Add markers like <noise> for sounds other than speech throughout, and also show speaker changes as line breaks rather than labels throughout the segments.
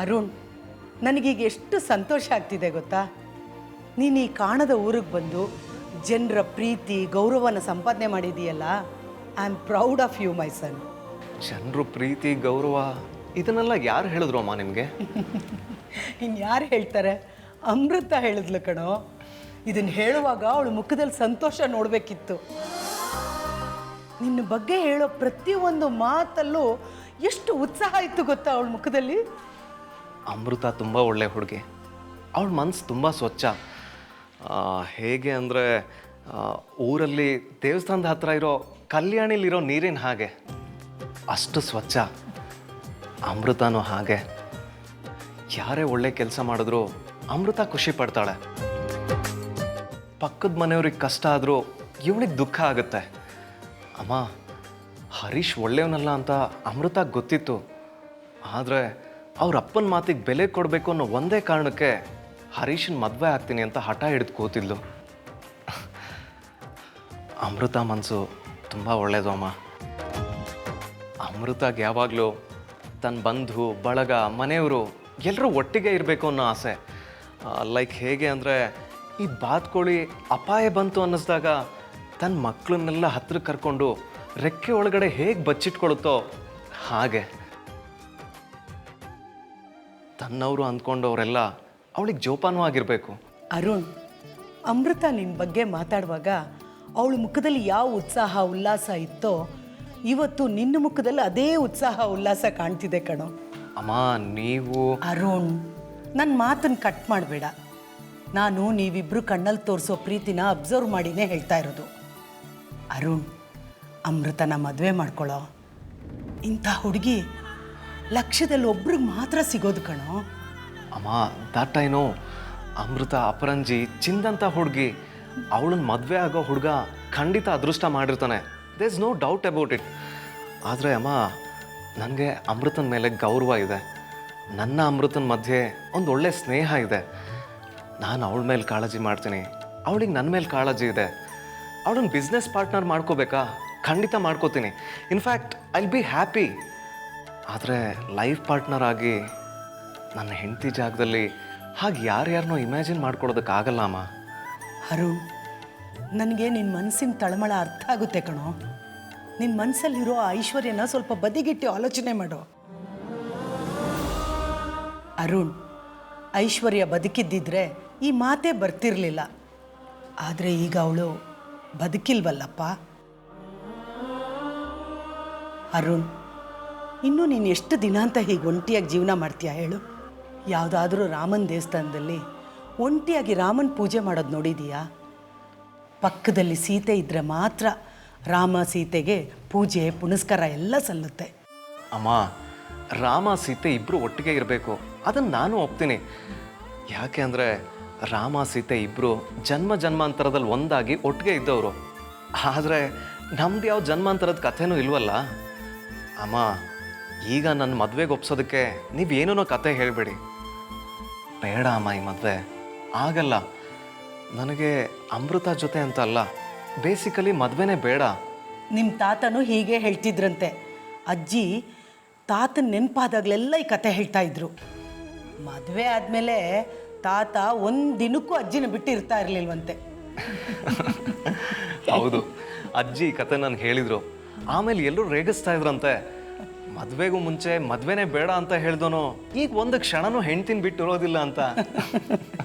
ಅರುಣ್ ನನಗೀಗ ಎಷ್ಟು ಸಂತೋಷ ಆಗ್ತಿದೆ ಗೊತ್ತಾ? ನೀನು ಈ ಕಾಣದ ಊರಿಗೆ ಬಂದು ಜನರ ಪ್ರೀತಿ ಗೌರವನ ಸಂಪಾದನೆ ಮಾಡಿದೀಯಲ್ಲ? I am proud of you my son
ಜನರು ಪ್ರೀತಿ ಗೌರವ ಇದನ್ನೆಲ್ಲ ಯಾರು ಹೇಳಿದ್ರು ಅಮ್ಮ ನಿಮಗೆ? <laughs>
ಇನ್ನು ಯಾರು ಹೇಳ್ತಾರೆ? ಅಮೃತ ಹೇಳಿದ್ಲು ಕಣೋ. ಇದನ್ನು ಹೇಳುವಾಗ ಅವಳು ಮುಖದಲ್ಲಿ ಸಂತೋಷ ನೋಡಬೇಕಿತ್ತು. ನಿನ್ನ ಬಗ್ಗೆ ಹೇಳೋ ಪ್ರತಿಯೊಂದು ಮಾತಲ್ಲೂ ಎಷ್ಟು ಉತ್ಸಾಹ ಇತ್ತು ಗೊತ್ತಾ ಅವಳ ಮುಖದಲ್ಲಿ?
ಅಮೃತ ತುಂಬ ಒಳ್ಳೆ ಹುಡುಗಿ. ಅವಳ ಮನಸ್ಸು ತುಂಬ ಸ್ವಚ್ಛ. ಹೇಗೆ ಅಂದರೆ ಊರಲ್ಲಿ ದೇವಸ್ಥಾನದ ಹತ್ರ ಇರೋ ಕಲ್ಯಾಣಿಲಿರೋ ನೀರಿನ ಹಾಗೆ. ಅಷ್ಟು ಸ್ವಚ್ಛ. ಅಮೃತನೂ ಹಾಗೆ. ಯಾರೇ ಒಳ್ಳೆ ಕೆಲಸ ಮಾಡಿದ್ರು ಅಮೃತ ಖುಷಿ ಪಡ್ತಾಳೆ. ಪಕ್ಕದ ಮನೆಯವ್ರಿಗೆ ಕಷ್ಟ ಆದರೂ ಇವಳಿಗೆ ದುಃಖ ಆಗುತ್ತೆ. ಅಮ್ಮ, ಹರೀಶ್ ಒಳ್ಳೆಯವನಲ್ಲ ಅಂತ ಅಮೃತ ಗೊತ್ತಿತ್ತು. ಆದರೆ ಅವ್ರ ಅಪ್ಪನ ಮಾತಿಗೆ ಬೆಲೆ ಕೊಡಬೇಕು ಅನ್ನೋ ಒಂದೇ ಕಾರಣಕ್ಕೆ ಹರೀಶನ್ ಮದುವೆ ಆಗ್ತೀನಿ ಅಂತ ಹಠ ಹಿಡಿದು ಕೂತಿದ್ಲು. ಅಮೃತ ಮನಸ್ಸು ತುಂಬ ಒಳ್ಳೇದು ಅಮ್ಮ. ಅಮೃತಾಗೆ ಯಾವಾಗಲೂ ತನ್ನ ಬಂಧು, ಬಳಗ, ಮನೆಯವರು ಎಲ್ಲರೂ ಒಟ್ಟಿಗೆ ಇರಬೇಕು ಅನ್ನೋ ಆಸೆ. ಲೈಕ್ ಹೇಗೆ ಅಂದರೆ ಈ ಬಾತ್ಕೋಳಿ ಅಪಾಯ ಬಂತು ಅನ್ನಿಸ್ದಾಗ ತನ್ನ ಮಕ್ಕಳನ್ನೆಲ್ಲ ಹತ್ರಕ್ಕೆ ಕರ್ಕೊಂಡು ರೆಕ್ಕೆ ಒಳಗಡೆ ಹೇಗೆ ಬಚ್ಚಿಟ್ಕೊಳುತ್ತೋ ಹಾಗೆ. ತನ್ನವರು ಅಂದ್ಕೊಂಡವರೆಲ್ಲ ಅವಳಿಗೆ ಜೋಪಾನವಾಗಿರಬೇಕು
ಅರುಣ್ ಅಮೃತ ನಿನ್ನ ಬಗ್ಗೆ ಮಾತಾಡುವಾಗ ಅವಳ ಮುಖದಲ್ಲಿ ಯಾವ ಉತ್ಸಾಹ ಉಲ್ಲಾಸ ಇತ್ತೋ ಇವತ್ತು ನಿನ್ನ ಮುಖದಲ್ಲಿ ಅದೇ ಉತ್ಸಾಹ ಉಲ್ಲಾಸ ಕಾಣ್ತಿದೆ ಕಣೋ.
ಅಮ್ಮ ನೀವು
ಅರುಣ್ ನನ್ನ ಮಾತನ್ನು ಕಟ್ ಮಾಡಬೇಡ. ನಾನು ನೀವಿಬ್ಬರು ಕಣ್ಣಲ್ಲಿ ತೋರಿಸೋ ಪ್ರೀತಿನ ಅಬ್ಸರ್ವ್ ಮಾಡಿನೇ ಹೇಳ್ತಾ ಇರೋದು. ಅರುಣ್ ಅಮೃತನ ಮದುವೆ ಮಾಡ್ಕೊಳ್ಳೋ ಇಂಥ ಹುಡುಗಿ ಲಕ್ಷ್ಯದಲ್ಲಿ ಒಬ್ರಿಗೆ ಮಾತ್ರ ಸಿಗೋದು ಕಣೋ.
ಅಮ್ಮ ದಟ್ ಐ ನೋ ಅಮೃತ, ಅಪರಂಜಿ, ಚಿಂದಂತ ಹುಡುಗಿ ಅವಳನ್ನ ಮದುವೆ ಆಗೋ ಹುಡುಗ ಖಂಡಿತ ಅದೃಷ್ಟ ಮಾಡಿರ್ತಾನೆ. There is no doubt about it ಆದರೆ ಅಮ್ಮ ನನಗೆ ಅಮೃತನ ಮೇಲೆ ಗೌರವ ಇದೆ. ನನ್ನ ಅಮೃತನ ಮಧ್ಯೆ ಒಂದು ಒಳ್ಳೆ ಸ್ನೇಹ ಇದೆ. ನಾನು ಅವಳ ಮೇಲೆ ಕಾಳಜಿ ಮಾಡ್ತೀನಿ. ಅವಳಿಗೆ ನನ್ನ ಮೇಲೆ ಕಾಳಜಿ ಇದೆ. ಅವಳನ್ನ ಬಿಸ್ನೆಸ್ ಪಾರ್ಟ್ನರ್ ಮಾಡ್ಕೋಬೇಕಾ? ಖಂಡಿತ ಮಾಡ್ಕೋತೀನಿ. In fact I be happy ಆದರೆ ಲೈಫ್ ಪಾರ್ಟ್ನರ್ ಆಗಿ ನನ್ನ ಹೆಂಡತಿ ಜಾಗದಲ್ಲಿ ಹಾಗೆ ಯಾರ್ಯಾರನ್ನೋ ಇಮ್ಯಾಜಿನ್ ಮಾಡ್ಕೊಳ್ಳೋದಕ್ಕಾಗಲ್ಲ ಅಮ್ಮ.
ಅರುಣ್, ನನಗೆ ನಿನ್ನ ಮನಸ್ಸಿನ ತಳಮಳ ಅರ್ಥ ಆಗುತ್ತೆ ಕಣೋ. ನಿನ್ನ ಮನಸ್ಸಲ್ಲಿರೋ ಐಶ್ವರ್ಯನ ಸ್ವಲ್ಪ ಬದಿಗಿಟ್ಟು ಆಲೋಚನೆ ಮಾಡು. ಅರುಣ್, ಐಶ್ವರ್ಯ ಬದುಕಿದ್ದಿದ್ರೆ ಈ ಮಾತೇ ಬರ್ತಿರಲಿಲ್ಲ. ಆದರೆ ಈಗ ಅವಳು ಬದುಕಿಲ್ವಲ್ಲಪ್ಪ? ಅರುಣ್ ಇನ್ನೂ ನೀನು ಎಷ್ಟು ದಿನ ಅಂತ ಹೀಗೆ ಒಂಟಿಯಾಗಿ ಜೀವನ ಮಾಡ್ತೀಯಾ ಹೇಳು. ಯಾವುದಾದ್ರೂ ರಾಮನ ದೇವಸ್ಥಾನದಲ್ಲಿ ಒಂಟಿಯಾಗಿ ರಾಮನ ಪೂಜೆ ಮಾಡೋದು ನೋಡಿದೀಯಾ? ಪಕ್ಕದಲ್ಲಿ ಸೀತೆ ಇದ್ದರೆ ಮಾತ್ರ ರಾಮ ಸೀತೆಗೆ ಪೂಜೆ, ಪುನಸ್ಕಾರ ಎಲ್ಲ ಸಲ್ಲುತ್ತೆ.
ಅಮ್ಮ, ರಾಮ ಸೀತೆ ಇಬ್ಬರು ಒಟ್ಟಿಗೆ ಇರಬೇಕು. ಅದನ್ನು ನಾನು ಒಪ್ತೀನಿ. ಯಾಕೆ ಅಂದರೆ ರಾಮ ಸೀತೆ ಇಬ್ಬರು ಜನ್ಮ ಜನ್ಮಾಂತರದಲ್ಲಿ ಒಂದಾಗಿ ಒಟ್ಟಿಗೆ ಇದ್ದವರು. ಆದರೆ ನಮ್ದು ಯಾವ ಜನ್ಮಾಂತರದ ಕಥೆನೂ ಇಲ್ವಲ್ಲ? ಅಮ್ಮ ಈಗ ನನ್ನ ಮದುವೆಗೆ ಒಪ್ಸೋದಕ್ಕೆ ನೀವೇನೇನೋ ಕತೆ ಹೇಳಬೇಡಿ. ಬೇಡ ಅಮ್ಮ ಈ ಮದುವೆ. ಆಗಲ್ಲ. ನನಗೆ ಅಮೃತ ಜೊತೆ ಅಂತ ಅಲ್ಲ ಬೇಸಿಕಲಿ ಮದುವೆನೇ ಬೇಡ.
ನಿಮ್ಮ ತಾತನು ಹೀಗೆ ಹೇಳ್ತಿದ್ರಂತೆ. ಅಜ್ಜಿ ತಾತನ ನೆನಪಾದಾಗಲೆಲ್ಲ ಈ ಕತೆ ಹೇಳ್ತಾ ಇದ್ರು. ಮದುವೆ ಆದಮೇಲೆ ತಾತ ಒಂದು ದಿನಕ್ಕೂ ಅಜ್ಜಿನ ಬಿಟ್ಟು ಇರ್ತಾ ಇರಲಿಲ್ವಂತೆ.
ಹೌದು. ಅಜ್ಜಿ ಈ ಕತೆ ನಾನು ಹೇಳಿದ್ರು. ಆಮೇಲೆ ಎಲ್ಲರೂ ರೇಗಿಸ್ತಾ ಇದ್ರಂತೆ. ಮದ್ವೆಗೂ ಮುಂಚೆ ಮದ್ವೆನೆ ಬೇಡ ಅಂತ ಹೇಳ್ದೋನು, ಈಗ ಒಂದು ಕ್ಷಣನೂ ಹೆಂಡ್ತಿನ ಬಿಟ್ಟಿರೋದಿಲ್ಲ ಅಂತ.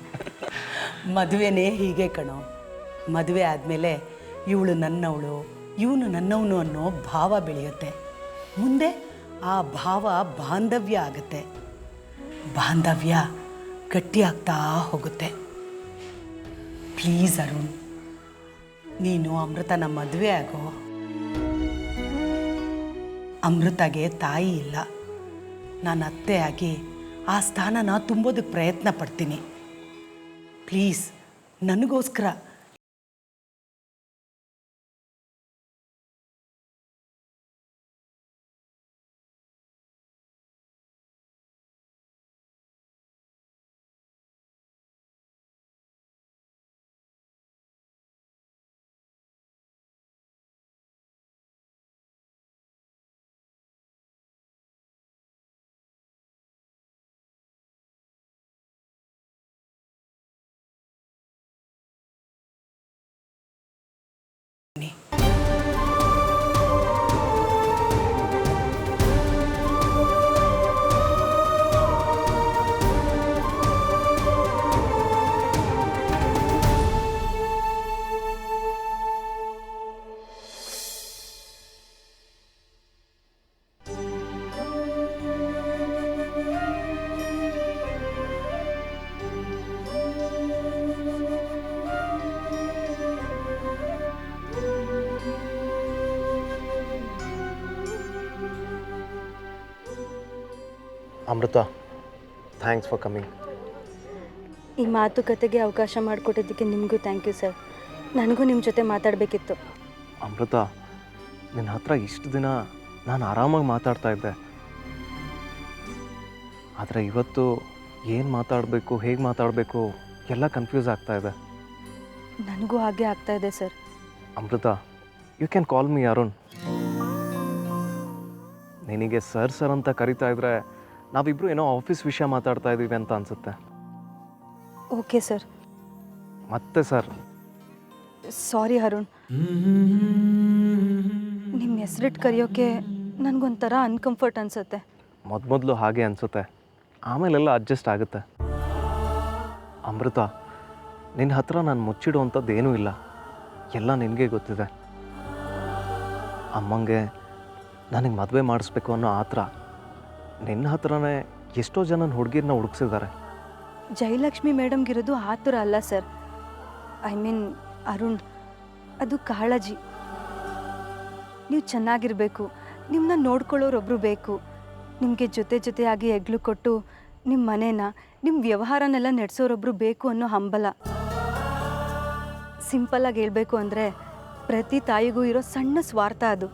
<laughs>
ಮದುವೆನೇ ಹೀಗೆ ಕಣೋ. ಮದುವೆ ಆದಮೇಲೆ ಇವಳು ನನ್ನವಳು, ಇವನು ನನ್ನವನು ಅನ್ನೋ ಭಾವ ಬೆಳೆಯುತ್ತೆ. ಮುಂದೆ ಆ ಭಾವ ಬಾಂಧವ್ಯ ಆಗುತ್ತೆ. ಬಾಂಧವ್ಯ ಗಟ್ಟಿಯಾಗ್ತಾ ಹೋಗುತ್ತೆ. ಪ್ಲೀಸ್ ಅರುಣ್, ನೀನು ಅಮೃತನ ಮದುವೆ ಆಗೋ ಅಮೃತಗೆ ತಾಯಿ ಇಲ್ಲ. ನಾನು ಅತ್ತೆಯಾಗಿ ಆ ಸ್ಥಾನನ ತುಂಬೋದಕ್ಕೆ ಪ್ರಯತ್ನ ಪಡ್ತೀನಿ. ಪ್ಲೀಸ್ ನನಗೋಸ್ಕರ me.
Amrita thanks for coming
ಈ ಮಾತುಕತೆಗೆ ಅವಕಾಶ ಮಾಡಿಕೊಟ್ಟಿದ್ದಕ್ಕೆ ನಿಮಗೂ ಥ್ಯಾಂಕ್ ಯು ಸರ್ ನನಗೂ ನಿಮ್ಮ ಜೊತೆ ಮಾತಾಡಬೇಕಿತ್ತು.
ಅಮೃತ ನಿನ್ನ ಹತ್ರ ಇಷ್ಟು ದಿನ ನಾನು ಆರಾಮಾಗಿ ಮಾತಾಡ್ತಾ ಇದ್ದೆ. ಆದರೆ ಇವತ್ತು ಏನು ಮಾತಾಡಬೇಕು ಹೇಗೆ ಮಾತಾಡಬೇಕು ಎಲ್ಲ ಕನ್ಫ್ಯೂಸ್ ಆಗ್ತಾ ಇದೆ.
ನನಗೂ ಹಾಗೆ ಆಗ್ತಾ ಇದೆ sir
Amrita you can call me Arun. ನಿನಗೆ ಸರ್ ಸರ್ ಅಂತ ಕರಿತಾ ಇದ್ರೆ ನಾವಿಬ್ರು ಏನೋ ಆಫೀಸ್ ವಿಷಯ ಮಾತಾಡ್ತಾ ಇದ್ದೀವಿ ಅಂತ ಅನ್ಸುತ್ತೆ.
Okay sir.
ಮತ್ತೆ ಸರ್?
ಸಾರಿ ಅರುಣ್. ನಿಮ್ಮ ಹೆಸರಿಟ್ಟು ಕರೆಯೋಕೆ ನನಗೊಂಥರ ಅನ್ಕಂಫರ್ಟ್ ಅನಿಸುತ್ತೆ.
ಮೊದಲು ಹಾಗೆ ಅನಿಸುತ್ತೆ. ಆಮೇಲೆಲ್ಲ ಅಡ್ಜಸ್ಟ್ ಆಗುತ್ತೆ. ಅಮೃತ ನಿನ್ನ ಹತ್ರ ನಾನು ಮುಚ್ಚಿಡುವಂಥದ್ದು ಏನೂ ಇಲ್ಲ. ಎಲ್ಲ ನಿನಗೆ ಗೊತ್ತಿದೆ. ಅಮ್ಮಂಗೆ ನನಗೆ ಮದುವೆ ಮಾಡಿಸ್ಬೇಕು ಅನ್ನೋ ಆತ್ರ ನಿನ್ನ ಹತ್ರನೇ ಎಷ್ಟೋ ಜನ ಹುಡುಗಿರನ್ನ ಹುಡುಕ್ಸಿದ್ದಾರೆ
ಜಯಲಕ್ಷ್ಮಿ ಮೇಡಮ್ಗಿರೋದು ಆತುರ ಅಲ್ಲ ಸರ್. ಐ ಮೀನ್ ಅರುಣ್ ಅದು ಕಾಳಜಿ. ನೀವು ಚೆನ್ನಾಗಿರಬೇಕು ನಿಮ್ಮನ್ನ ನೋಡ್ಕೊಳ್ಳೋರೊಬ್ಬರು ಬೇಕು. ನಿಮಗೆ ಜೊತೆ ಜೊತೆಯಾಗಿ ಎಗ್ಲು ಕೊಟ್ಟು ನಿಮ್ಮ ಮನೇನ ನಿಮ್ಮ ವ್ಯವಹಾರನೆಲ್ಲ ನಡೆಸೋರೊಬ್ಬರು ಬೇಕು ಅನ್ನೋ ಹಂಬಲ. ಸಿಂಪಲ್ಲಾಗಿ ಹೇಳಬೇಕು ಅಂದರೆ ಪ್ರತಿ ತಾಯಿಗೂ ಇರೋ ಸಣ್ಣ ಸ್ವಾರ್ಥ ಅದು.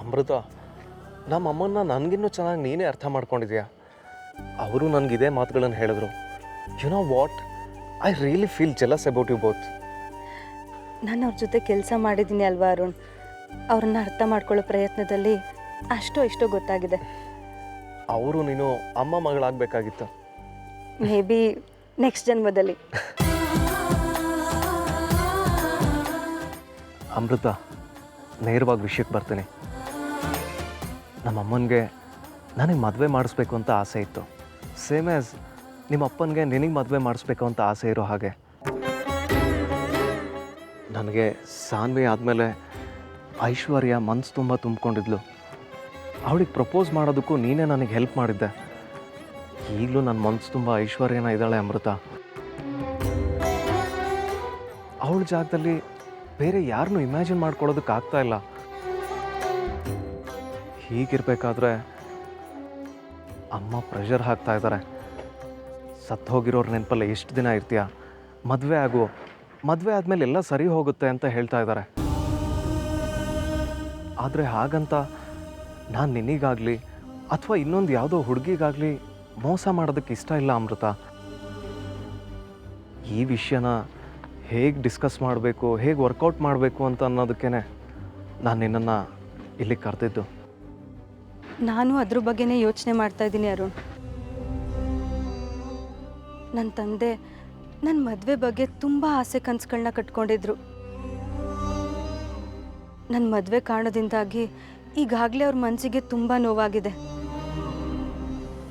ಅಮೃತ ನಮ್ಮ ಅಮ್ಮನ್ನ ನನಗಿನ್ನೂ ಚೆನ್ನಾಗಿ ನೀನೇ ಅರ್ಥ ಮಾಡ್ಕೊಂಡಿದ್ಯಾ? ಅವರು ನನಗೆ ಇದೇ ಮಾತುಗಳನ್ನು ಹೇಳಿದ್ರು. You know what I really feel jealous about you both
ನಾನು ಅವ್ರ ಜೊತೆ ಕೆಲಸ ಮಾಡಿದ್ದೀನಿ ಅಲ್ವಾ ಅರುಣ್? ಅವ್ರನ್ನ ಅರ್ಥ ಮಾಡ್ಕೊಳ್ಳೋ ಪ್ರಯತ್ನದಲ್ಲಿ ಅಷ್ಟೋ ಇಷ್ಟೋ ಗೊತ್ತಾಗಿದೆ.
ಅವರು ನೀನು ಅಮ್ಮ ಮಗಳಾಗಬೇಕಾಗಿತ್ತು.
ಮೇ ಬಿ ನೆಕ್ಸ್ಟ್ ಜನ್ಮದಲ್ಲಿ.
ಅಮೃತ ನೇರವಾಗಿ ವಿಷಯಕ್ಕೆ ಬರ್ತೀನಿ. ನಮ್ಮ ಅಮ್ಮನಿಗೆ ನನಗೆ ಮದುವೆ ಮಾಡಿಸ್ಬೇಕು ಅಂತ ಆಸೆ ಇತ್ತು. ಸೇಮ್ ಆ್ಯಸ್ ನಿಮ್ಮ ಅಪ್ಪನಿಗೆ ನಿನಗೆ ಮದುವೆ ಮಾಡಿಸ್ಬೇಕು ಅಂತ ಆಸೆ ಇರೋ ಹಾಗೆ. ನನಗೆ ಸಾನ್ವಿ ಆದಮೇಲೆ ಐಶ್ವರ್ಯ ಮನಸ್ಸು ತುಂಬ ತುಂಬಿಕೊಂಡಿದ್ಲು. ಅವಳಿಗೆ ಪ್ರಪೋಸ್ ಮಾಡೋದಕ್ಕೂ ನೀನೇ ನನಗೆ ಹೆಲ್ಪ್ ಮಾಡಿದ್ದೆ. ಈಗಲೂ ನನ್ನ ಮನಸ್ಸು ತುಂಬ ಐಶ್ವರ್ಯನ ಇದ್ದಾಳೆ ಅಮೃತ. ಅವಳ ಜಾಗದಲ್ಲಿ ಬೇರೆ ಯಾರನ್ನೂ ಇಮ್ಯಾಜಿನ್ ಮಾಡ್ಕೊಳ್ಳೋದಕ್ಕಾಗ್ತಾ ಇಲ್ಲ. ಹೀಗಿರ್ಬೇಕಾದ್ರೆ ಅಮ್ಮ ಪ್ರೆಷರ್ ಹಾಕ್ತಾ ಇದ್ದಾರೆ ಸತ್ತು ಹೋಗಿರೋರ ನೆನಪಲ್ಲ ಎಷ್ಟು ದಿನ ಇರ್ತೀಯ? ಮದುವೆ ಆಗು, ಮದುವೆ ಆದಮೇಲೆ ಎಲ್ಲ ಸರಿ ಹೋಗುತ್ತೆ ಅಂತ ಹೇಳ್ತಾ ಇದ್ದಾರೆ ಆದರೆ ಹಾಗಂತ ನಾನು ನಿನಗಾಗಲಿ ಅಥವಾ ಇನ್ನೊಂದು ಯಾವುದೋ ಹುಡುಗಿಗಾಗಲಿ ಮೋಸ ಮಾಡೋದಕ್ಕೆ ಇಷ್ಟ ಇಲ್ಲ ಅಮೃತ. ಈ ವಿಷಯನ ಹೇಗೆ ಡಿಸ್ಕಸ್ ಮಾಡಬೇಕು, ಹೇಗೆ ವರ್ಕೌಟ್ ಮಾಡಬೇಕು ಅಂತ ಅನ್ನೋದಕ್ಕೇ ನಾನು ನಿನ್ನನ್ನು ಇಲ್ಲಿ ಕರೆದಿದ್ದು.
ನಾನು ಅದ್ರ ಬಗ್ಗೆನೇ ಯೋಚನೆ ಮಾಡ್ತಾ ಇದ್ದೀನಿ, ಅರುಣ್. ನನ್ನ ತಂದೆ ನನ್ನ ಮದುವೆ ಬಗ್ಗೆ ತುಂಬ ಆಸೆ ಕನಸುಗಳನ್ನ ಕಟ್ಕೊಂಡಿದ್ರು. ನನ್ನ ಮದುವೆ ಕಾರಣದಿಂದಾಗಿ ಈಗಾಗಲೇ ಅವ್ರ ಮನಸ್ಸಿಗೆ ತುಂಬ ನೋವಾಗಿದೆ.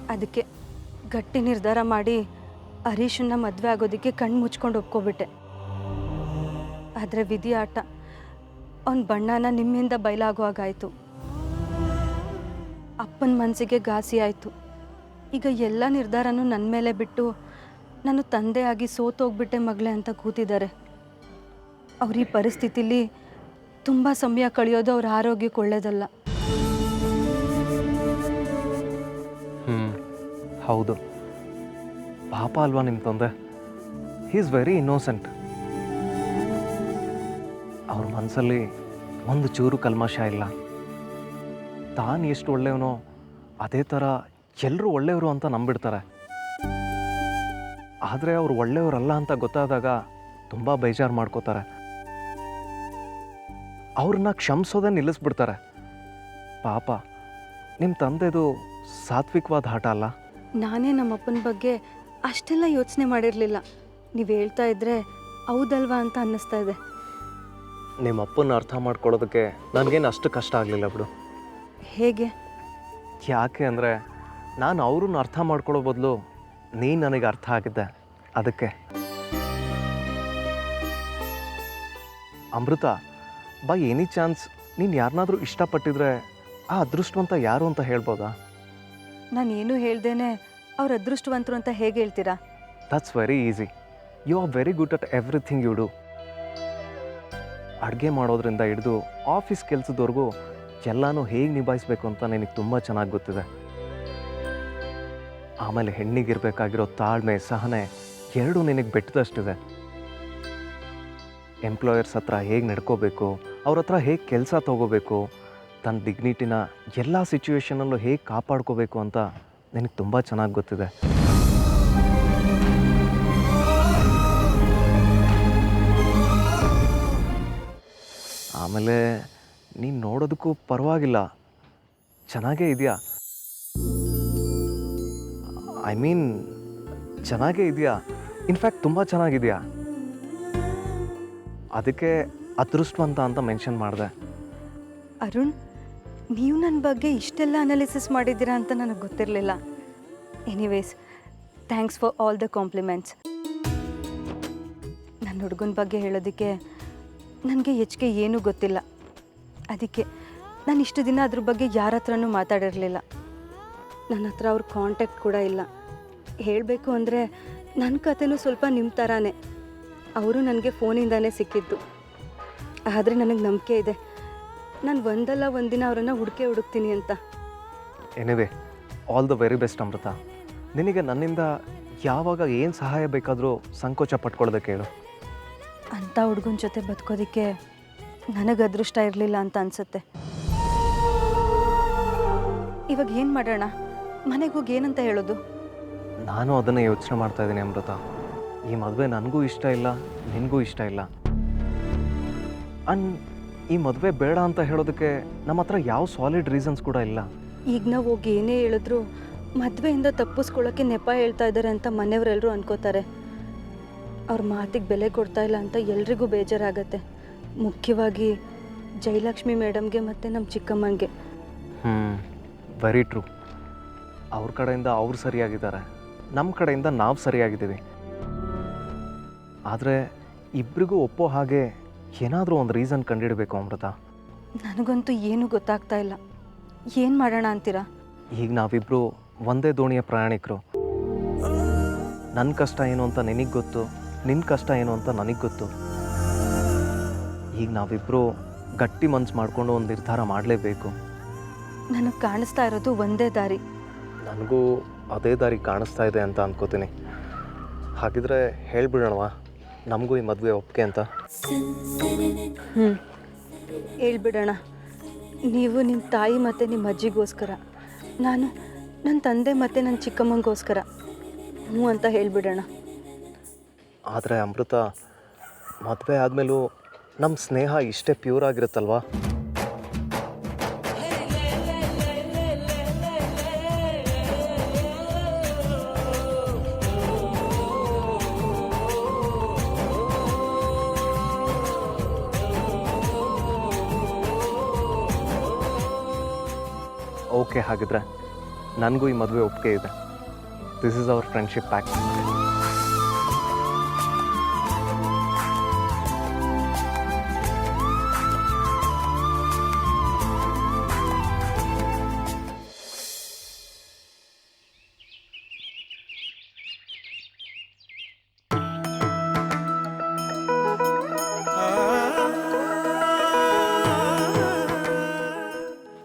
ಅದಕ್ಕೆ ಗಟ್ಟಿ ನಿರ್ಧಾರ ಮಾಡಿ ಹರೀಶನ್ನ ಮದುವೆ ಆಗೋದಕ್ಕೆ ಕಣ್ಣು ಮುಚ್ಕೊಂಡು ಒಪ್ಕೊಬಿಟ್ಟೆ. ಆದರೆ ವಿಧಿ ಆಟ, ಅವನ ಬಣ್ಣನ ನಿಮ್ಮಿಂದ ಬಯಲಾಗುವಾಗಾಯಿತು ಅಪ್ಪನ ಮನಸ್ಸಿಗೆ ಘಾಸಿ ಆಯಿತು. ಈಗ ಎಲ್ಲ ನಿರ್ಧಾರನೂ ನನ್ನ ಮೇಲೆ ಬಿಟ್ಟು ನಾನು ತಂದೆಯಾಗಿ ಸೋತೋಗ್ಬಿಟ್ಟೆ ಮಗಳೇ ಅಂತ ಕೂತಿದ್ದಾರೆ. ಅವ್ರ ಈ ಪರಿಸ್ಥಿತಿಲಿ ತುಂಬ ಸಮಯ ಕಳೆಯೋದು ಅವ್ರ ಆರೋಗ್ಯಕ್ಕೆ ಒಳ್ಳೆಯದಲ್ಲ
ಹ್ಞೂ ಹೌದು. ಪಾಪ ಅಲ್ವಾ ನಿಮ್ಮ ತಂದೆ ಈಸ್ ವೆರಿ ಇನ್ನೋಸೆಂಟ್ ಅವ್ರ ಮನಸ್ಸಲ್ಲಿ ಒಂದು ಚೂರು ಕಲ್ಮಶ ಇಲ್ಲ. ತಾನು ಎಷ್ಟು ಒಳ್ಳೆಯವನೋ ಅದೇ ಥರ ಎಲ್ಲರೂ ಒಳ್ಳೆಯವರು ಅಂತ ನಂಬಿಡ್ತಾರೆ. ಆದರೆ ಅವ್ರು ಒಳ್ಳೆಯವರಲ್ಲ ಅಂತ ಗೊತ್ತಾದಾಗ ತುಂಬ ಬೇಜಾರು ಮಾಡ್ಕೋತಾರೆ. ಅವ್ರನ್ನ ಕ್ಷಮಿಸೋದೇ ನಿಲ್ಲಿಸ್ಬಿಡ್ತಾರೆ. ಪಾಪ ನಿಮ್ಮ ತಂದೆದು ಸಾತ್ವಿಕವಾದ ಆಟ ಅಲ್ಲ?
ನಾನೇ ನಮ್ಮಪ್ಪನ ಬಗ್ಗೆ ಅಷ್ಟೆಲ್ಲ ಯೋಚನೆ ಮಾಡಿರಲಿಲ್ಲ. ನೀವು ಹೇಳ್ತಾ ಇದ್ರೆ ಹೌದಲ್ವಾ ಅಂತ ಅನ್ನಿಸ್ತಾ ಇದೆ.
ನಿಮ್ಮಪ್ಪನ ಅರ್ಥ ಮಾಡ್ಕೊಳ್ಳೋದಕ್ಕೆ ನನಗೇನು ಅಷ್ಟು ಕಷ್ಟ ಆಗಲಿಲ್ಲ ಬಿಡು.
ಹೇಗೆ?
ಯಾಕೆ ಅಂದರೆ ನಾನು ಅವ್ರನ್ನ ಅರ್ಥ ಮಾಡ್ಕೊಳ್ಳೋ ಬದಲು ನೀನು ನನಗೆ ಅರ್ಥ ಆಗಿದ್ದೆ. ಅದಕ್ಕೆ. ಅಮೃತ ಬೈ ಎನಿ ಚಾನ್ಸ್ ನೀನು ಯಾರನ್ನಾದರೂ ಇಷ್ಟಪಟ್ಟಿದ್ರೆ ಆ ಅದೃಷ್ಟವಂತ ಯಾರು ಅಂತ ಹೇಳ್ಬೋದಾ?
ನಾನು ಏನು ಹೇಳ್ದೇನೆ ಅವ್ರ ಅದೃಷ್ಟವಂತರು ಅಂತ ಹೇಗೆ ಹೇಳ್ತೀರಾ?
That's very easy you are very good at everything you do ಅಡುಗೆ ಮಾಡೋದ್ರಿಂದ ಹಿಡಿದು ಆಫೀಸ್ ಕೆಲಸದವರೆಗೂ ಎಲ್ಲನೂ ಹೇಗೆ ನಿಭಾಯಿಸ್ಬೇಕು ಅಂತ ನಿನಗೆ ತುಂಬ ಚೆನ್ನಾಗಿ ಗೊತ್ತಿದೆ. ಆಮೇಲೆ ಹೆಣ್ಣಿಗಿರ್ಬೇಕಾಗಿರೋ ತಾಳ್ಮೆ, ಸಹನೆ ಎರಡೂ ನಿನಗೆ ಬೆಟ್ಟದಷ್ಟಿದೆ. ಎಂಪ್ಲಾಯರ್ಸ್ ಹತ್ರ ಹೇಗೆ ನಡ್ಕೋಬೇಕು, ಅವ್ರ ಹತ್ರ ಹೇಗೆ ಕೆಲಸ ತಗೋಬೇಕು ತನ್ನ ಡಿಗ್ನಿಟಿನ ಎಲ್ಲ ಸಿಚುವೇಷನಲ್ಲೂ ಹೇಗೆ ಕಾಪಾಡ್ಕೋಬೇಕು ಅಂತ ನಿನಗೆ ತುಂಬ ಚೆನ್ನಾಗಿ ಗೊತ್ತಿದೆ. ಆಮೇಲೆ ನೀನು ನೋಡೋದಕ್ಕೂ ಪರವಾಗಿಲ್ಲ. ಚೆನ್ನಾಗೇ ಇದೆಯಾ? ಐ ಮೀನ್ ಚೆನ್ನಾಗೇ ಇದೆಯಾ? ಇನ್ಫ್ಯಾಕ್ಟ್ ತುಂಬ ಚೆನ್ನಾಗಿದೆಯಾ? ಅದಕ್ಕೆ ಅದೃಷ್ಟವಂತ ಅಂತ ಮೆನ್ಷನ್ ಮಾಡಿದೆ.
ಅರುಣ್, ನೀವು ನನ್ನ ಬಗ್ಗೆ ಇಷ್ಟೆಲ್ಲ ಅನಾಲಿಸಿಸ್ ಮಾಡಿದ್ದೀರಾ ಅಂತ ನನಗೆ ಗೊತ್ತಿರಲಿಲ್ಲ. Anyways thanks for all the compliments ನನ್ನ ಹುಡುಗನ ಬಗ್ಗೆ ಹೇಳೋದಕ್ಕೆ ನನಗೆ ಹೆಚ್ಚಿಗೆ ಏನೂ ಗೊತ್ತಿಲ್ಲ. ಅದಕ್ಕೆ ನಾನು ಇಷ್ಟು ದಿನ ಅದ್ರ ಬಗ್ಗೆ ಯಾರ ಹತ್ರನೂ ಮಾತಾಡಿರಲಿಲ್ಲ. ನನ್ನ ಹತ್ರ ಅವ್ರ ಕಾಂಟ್ಯಾಕ್ಟ್ ಕೂಡ ಇಲ್ಲ. ಹೇಳಬೇಕು ಅಂದರೆ ನನ್ನ ಕಥೆನೂ ಸ್ವಲ್ಪ ನಿಮ್ಮ ಥರಾನೇ ಅವರು ನನಗೆ ಫೋನಿಂದಾನೇ ಸಿಕ್ಕಿದ್ದು. ಆದರೆ ನನಗೆ ನಂಬಿಕೆ ಇದೆ. ನಾನು ಒಂದಲ್ಲ ಒಂದಿನ ಅವರನ್ನು ಹುಡುಕೆ ಹುಡುಕ್ತೀನಿ ಅಂತ.
Anyway all the very best Amrita. ನಿನಗೆ ನನ್ನಿಂದ ಯಾವಾಗ ಏನು ಸಹಾಯ ಬೇಕಾದರೂ ಸಂಕೋಚ ಪಟ್ಕೊಳ್ಳೋದಕ್ಕೆ ಹೇಳು.
ಅಂಥ ಹುಡುಗನ ಜೊತೆ ಬದುಕೋದಕ್ಕೆ ನನಗೆ ಅದೃಷ್ಟ ಇರಲಿಲ್ಲ ಅಂತ ಅನ್ಸುತ್ತೆ. ಇವಾಗ ಏನು ಮಾಡೋಣ? ಮನೆಗೆ ಹೋಗಿ ಏನಂತ ಹೇಳೋದು?
ನಾನು ಅದನ್ನ ಯೋಚನೆ ಮಾಡ್ತಾ ಇದ್ದೀನಿ ಅಮೃತ. ಈ ಮದುವೆ ನನಗೂ ಇಷ್ಟ ಇಲ್ಲ ನಿನಗೂ ಇಷ್ಟ ಇಲ್ಲ. ಅನ್ ಈ ಮದುವೆ ಬೇಡ ಅಂತ ಹೇಳೋದಕ್ಕೆ ನಮ್ಮ ಹತ್ರ ಯಾವ ಸಾಲಿಡ್ ರೀಸನ್ಸ್ ಕೂಡ ಇಲ್ಲ.
ಈಗ ನಾವು ಹೋಗಿ ಏನೇ ಹೇಳಿದ್ರು ಮದುವೆಯಿಂದ ತಪ್ಪಿಸ್ಕೊಳ್ಳೋಕ್ಕೆ ನೆಪ ಹೇಳ್ತಾ ಇದ್ದಾರೆ ಅಂತ ಮನೆಯವರೆಲ್ಲರೂ ಅನ್ಕೋತಾರೆ. ಅವ್ರ ಮಾತಿಗೆ ಬೆಲೆ ಕೊಡ್ತಾ ಇಲ್ಲ ಅಂತ ಎಲ್ರಿಗೂ ಬೇಜಾರಾಗತ್ತೆ. ಮುಖ್ಯವಾಗಿ ಜಯಲಕ್ಷ್ಮಿ ಮೇಡಮ್ಗೆ ಮತ್ತು ನಮ್ಮ ಚಿಕ್ಕಮ್ಮನಿಗೆ
ಹ್ಞೂ ವೆರಿ ಟ್ರೂ ಅವ್ರ ಕಡೆಯಿಂದ ಅವ್ರು ಸರಿಯಾಗಿದ್ದಾರೆ. ನಮ್ಮ ಕಡೆಯಿಂದ ನಾವು ಸರಿಯಾಗಿದ್ದೀವಿ. ಆದರೆ ಇಬ್ಬರಿಗೂ ಒಪ್ಪೋ ಹಾಗೆ ಏನಾದರೂ ಒಂದು ರೀಸನ್ ಕಂಡುಹಿಡಬೇಕು ಅಮೃತ?
ನನಗಂತೂ ಏನೂ ಗೊತ್ತಾಗ್ತಾ ಇಲ್ಲ. ಏನು ಮಾಡೋಣ ಅಂತೀರಾ?
ಈಗ ನಾವಿಬ್ಬರು ಒಂದೇ ದೋಣಿಯ ಪ್ರಯಾಣಿಕರು. ನನ್ನ ಕಷ್ಟ ಏನು ಅಂತ ನಿನಗೆ ಗೊತ್ತು ನಿನ್ನ ಕಷ್ಟ ಏನು ಅಂತ ನನಗೆ ಗೊತ್ತು. ಈಗ ನಾವಿಬ್ಬರು ಗಟ್ಟಿ ಮನ್ಸು ಮಾಡಿಕೊಂಡು ಒಂದು ನಿರ್ಧಾರ ಮಾಡಲೇಬೇಕು.
ನನಗೆ ಕಾಣಿಸ್ತಾ ಇರೋದು ಒಂದೇ ದಾರಿ.
ನನಗೂ ಅದೇ ದಾರಿ ಕಾಣಿಸ್ತಾ ಇದೆ ಅಂತ ಅನ್ಕೋತೀನಿ. ಹಾಗಿದ್ರೆ ಹೇಳ್ಬಿಡೋಣವಾ? ನಮಗೂ ಈ ಮದುವೆ ಒಪ್ಪಿಗೆ ಅಂತ.
ಹ್ಞೂ ಹೇಳ್ಬಿಡೋಣ. ನೀವು ನಿಮ್ಮ ತಾಯಿ ಮತ್ತು ನಿಮ್ಮ ಅಜ್ಜಿಗೋಸ್ಕರ ನಾನು ನನ್ನ ತಂದೆ ಮತ್ತು ನನ್ನ ಚಿಕ್ಕಮ್ಮಂಗೋಸ್ಕರ ಹ್ಞೂ ಅಂತ ಹೇಳ್ಬಿಡೋಣ.
ಆದರೆ ಅಮೃತ ಮದುವೆ ಆದಮೇಲೂ ನಮ್ಮ ಸ್ನೇಹ ಇಷ್ಟೇ ಪ್ಯೂರ್ ಆಗಿರುತ್ತಲ್ವಾ? ಓಕೆ ಹಾಗಿದ್ರೆ, ನನಗೂ ಈ ಮದುವೆ ಒಪ್ಪಿಗೆ ಇದೆ. This is our friendship pack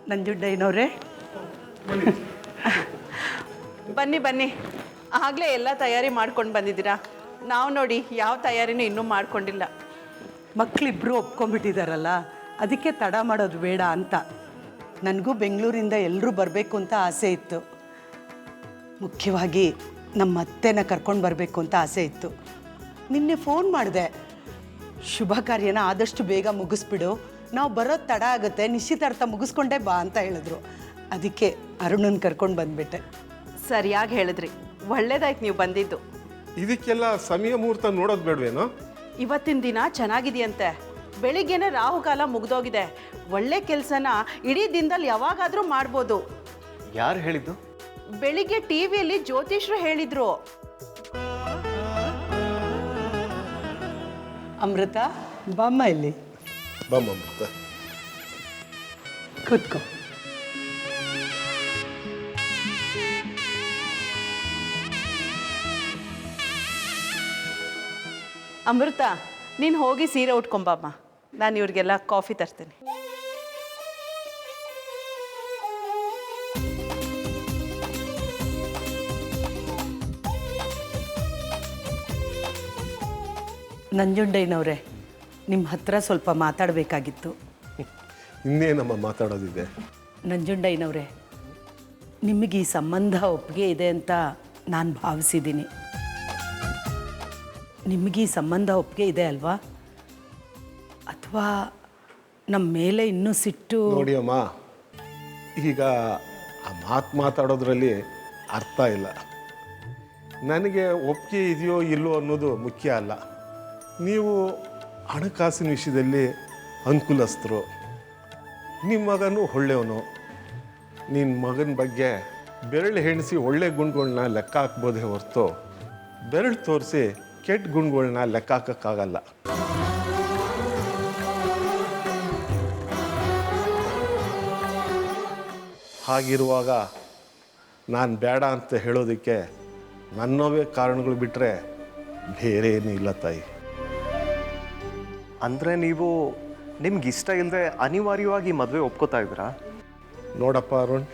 ನಂಜುಂಡಯ್ಯನವ್ರೆ.
ಬನ್ನಿ ಬನ್ನಿ. ಆಗಲೇ ಎಲ್ಲ ತಯಾರಿ ಮಾಡ್ಕೊಂಡು ಬಂದಿದ್ದೀರಾ? ನಾವು ನೋಡಿ ಯಾವ ತಯಾರಿನೂ ಇನ್ನೂ ಮಾಡ್ಕೊಂಡಿಲ್ಲ.
ಮಕ್ಕಳಿಬ್ಬರು ಒಪ್ಕೊಂಡ್ಬಿಟ್ಟಿದ್ದಾರಲ್ಲ ಅದಕ್ಕೆ ತಡ ಮಾಡೋದು ಬೇಡ ಅಂತ. ನನಗೂ ಬೆಂಗಳೂರಿಂದ ಎಲ್ಲರೂ ಬರಬೇಕು ಅಂತ ಆಸೆ ಇತ್ತು. ಮುಖ್ಯವಾಗಿ ನಮ್ಮ ಅತ್ತೆನ ಕರ್ಕೊಂಡು ಬರಬೇಕು ಅಂತ ಆಸೆ ಇತ್ತು. ನಿನ್ನೆ ಫೋನ್ ಮಾಡಿದೆ ಶುಭ ಕಾರ್ಯನ ಆದಷ್ಟು ಬೇಗ ಮುಗಿಸ್ಬಿಡು. ನಾವು ಬರೋದು ತಡ ಆಗುತ್ತೆ ನಿಶ್ಚಿತಾರ್ಥ ಮುಗಿಸ್ಕೊಂಡೇ ಬಾ ಅಂತ ಹೇಳಿದ್ರು. ಅದಕ್ಕೆ ಅರುಣನ್ ಕರ್ಕೊಂಡು ಬಂದ್ಬಿಟ್ಟೆ.
ಸರಿಯಾಗಿ ಹೇಳಿದ್ರಿ. ಒಳ್ಳೇದಾಯ್ತು ನೀವು ಬಂದಿದ್ದು.
ಇದಕ್ಕೆಲ್ಲ ಸಮಯ ಮುಹೂರ್ತ ನೋಡೋದು ಬೇಡವೇನೋ?
ಇವತ್ತಿನ ದಿನ ಚೆನ್ನಾಗಿದೆಯಂತೆ. ಬೆಳಿಗ್ಗೆನೆ ರಾಹುಕಾಲ ಮುಗ್ದೋಗಿದೆ. ಒಳ್ಳೆ ಕೆಲಸನ ಇಡೀ ದಿನದಲ್ಲಿ ಯಾವಾಗಾದರೂ ಮಾಡ್ಬೋದು.
ಯಾರು ಹೇಳಿದ್ದು?
ಬೆಳಿಗ್ಗೆ ಟಿ ವಿಯಲ್ಲಿ ಜ್ಯೋತಿಷ್ರು ಹೇಳಿದ್ರು.
ಅಮೃತ ಬಾಮ್ಮ ಇಲ್ಲಿ.
ಬಮ್ಮ ಅಮೃತ
ಕೂತ್ಕೋ
ಅಮೃತ ನೀನು ಹೋಗಿ ಸೀರೆ ಉಟ್ಕೊಂಬಮ್ಮ ನಾನು ಇವ್ರಿಗೆಲ್ಲ ಕಾಫಿ ತರ್ತೇನೆ.
ನಂಜುಂಡಯ್ಯನವ್ರೆ ನಿಮ್ಮ ಹತ್ರ ಸ್ವಲ್ಪ ಮಾತಾಡಬೇಕಾಗಿತ್ತು.
ಇನ್ನೇನಮ್ಮ ಮಾತಾಡೋದಿದೆ?
ನಂಜುಂಡಯ್ಯನವ್ರೆ ನಿಮಗೆ ಈ ಸಂಬಂಧ ಒಪ್ಪಿಗೆ ಇದೆ ಅಂತ ನಾನು ಭಾವಿಸಿದ್ದೀನಿ. ನಿಮಗೆ ಈ ಸಂಬಂಧ ಒಪ್ಪಿಗೆ ಇದೆ ಅಲ್ವಾ? ಅಥವಾ ನಮ್ಮ ಮೇಲೆ ಇನ್ನೂ ಸಿಟ್ಟು
ನೋಡಿ ಅಮ್ಮ ಈಗ ಆ ಮಾತು ಮಾತಾಡೋದ್ರಲ್ಲಿ ಅರ್ಥ ಇಲ್ಲ. ನನಗೆ ಒಪ್ಪಿಗೆ ಇದೆಯೋ ಇಲ್ಲೋ ಅನ್ನೋದು ಮುಖ್ಯ ಅಲ್ಲ. ನೀವು ಹಣಕಾಸಿನ ವಿಷಯದಲ್ಲಿ ಅನುಕೂಲಸ್ಥರು. ನಿಮ್ಮ ಮಗನೂ ಒಳ್ಳೆಯವನು. ನಿನ್ನ ಮಗನ ಬಗ್ಗೆ ಬೆರಳು ಹೆಣಿಸಿ ಒಳ್ಳೆ ಗುಣಗಳನ್ನ ಲೆಕ್ಕ ಹಾಕ್ಬೋದೇ ಹೊರತು ಬೆರಳು ತೋರಿಸಿ ಕೆಟ್ಟ ಗುಣಗಳನ್ನ ಲೆಕ್ಕ ಹಾಕೋಕ್ಕಾಗಲ್ಲ. ಹಾಗಿರುವಾಗ ನಾನು ಬೇಡ ಅಂತ ಹೇಳೋದಕ್ಕೆ ನನ್ನವೇ ಕಾರಣಗಳು ಬಿಟ್ಟರೆ ಬೇರೆ ಇಲ್ಲ ತಾಯಿ.
ಅಂದರೆ ನೀವು ನಿಮ್ಗೆ ಇಷ್ಟ ಇಲ್ಲದೆ ಅನಿವಾರ್ಯವಾಗಿ ಮದುವೆ ಒಪ್ಕೋತಾ ಇದ್ದೀರಾ?
ನೋಡಪ್ಪ ಅರುಣ್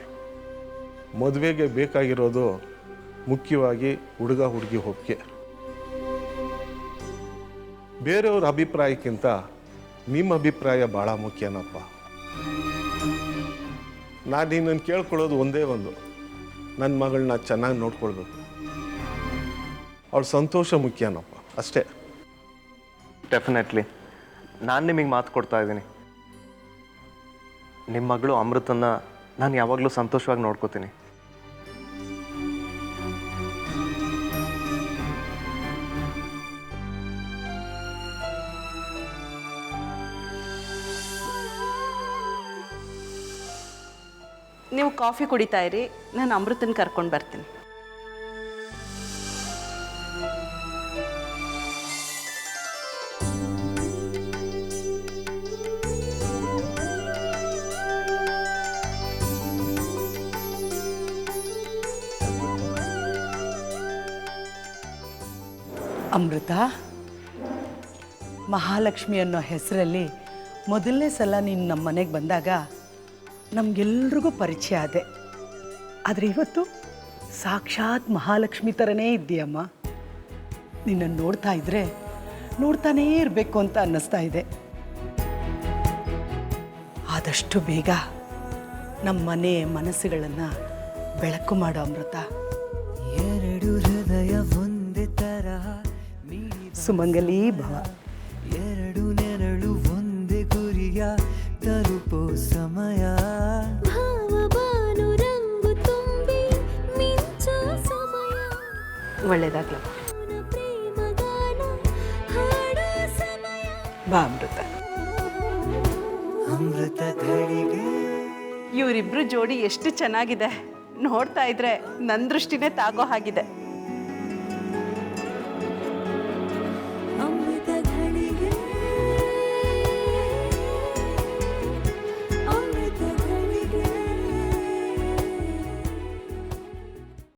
ಮದುವೆಗೆ ಬೇಕಾಗಿರೋದು ಮುಖ್ಯವಾಗಿ ಹುಡುಗ ಹುಡುಗಿ ಒಪ್ಪಿಗೆ. ಬೇರೆಯವ್ರ ಅಭಿಪ್ರಾಯಕ್ಕಿಂತ ನಿಮ್ಮ ಅಭಿಪ್ರಾಯ ಭಾಳ ಮುಖ್ಯನಪ್ಪ. ನಾನು ನಿನ್ನನ್ನು ಕೇಳ್ಕೊಳ್ಳೋದು ಒಂದೇ ಒಂದು ನನ್ನ ಮಗಳನ್ನ ಚೆನ್ನಾಗಿ ನೋಡ್ಕೊಳ್ಬೇಕು. ಅವಳ ಸಂತೋಷ ಮುಖ್ಯನಪ್ಪ ಅಷ್ಟೇ.
ಡೆಫಿನೆಟ್ಲಿ ನಾನು ನಿಮಗೆ ಮಾತು ಕೊಡ್ತಾ ಇದ್ದೀನಿ. ನಿಮ್ಮ ಮಗಳು ಅಮೃತನ್ನ ನಾನು ಯಾವಾಗಲೂ ಸಂತೋಷವಾಗಿ ನೋಡ್ಕೋತೀನಿ.
ನೀವು ಕಾಫಿ ಕುಡಿತಾ ಇರಿ, ನಾನು ಅಮೃತನ ಕರ್ಕೊಂಡು ಬರ್ತೀನಿ.
ಅಮೃತ. ಮಹಾಲಕ್ಷ್ಮಿ ಅನ್ನೋ ಹೆಸರಲ್ಲಿ ಮೊದಲನೇ ಸಲ ನೀನು ನಮ್ಮ ಮನೆಗೆ ಬಂದಾಗ ನಮಗೆಲ್ರಿಗೂ ಪರಿಚಯ ಆದೆ. ಆದರೆ ಇವತ್ತು ಸಾಕ್ಷಾತ್ ಮಹಾಲಕ್ಷ್ಮಿ ಥರನೇ ಇದ್ದೀಯಮ್ಮ. ನಿನ್ನನ್ನು ನೋಡ್ತಾ ಇದ್ರೆ ನೋಡ್ತಾನೇ ಇರಬೇಕು ಅಂತ ಅನ್ನಿಸ್ತಾ ಇದೆ. ಆದಷ್ಟು ಬೇಗ ನಮ್ಮ ಮನೆ ಮನಸ್ಸುಗಳನ್ನು ಬೆಳಕು ಮಾಡೋ ಅಮೃತ. ಸುಮಂಗಲೀ ಭವ
ಎರಡು ನೆರಳು ಒಂದೇ ಗುರಿಯ ತಲುಪೋ ಸಮಯ.
ಸಮಯ.
ಬಾ ಅಮೃತ.
ಅಮೃತ
ಇವರಿಬ್ರು ಜೋಡಿ ಎಷ್ಟು ಚೆನ್ನಾಗಿದೆ. ನೋಡ್ತಾ ಇದ್ರೆ ನನ್ನ ದೃಷ್ಟಿನೇ ತಾಗೋ ಹಾಗಿದೆ.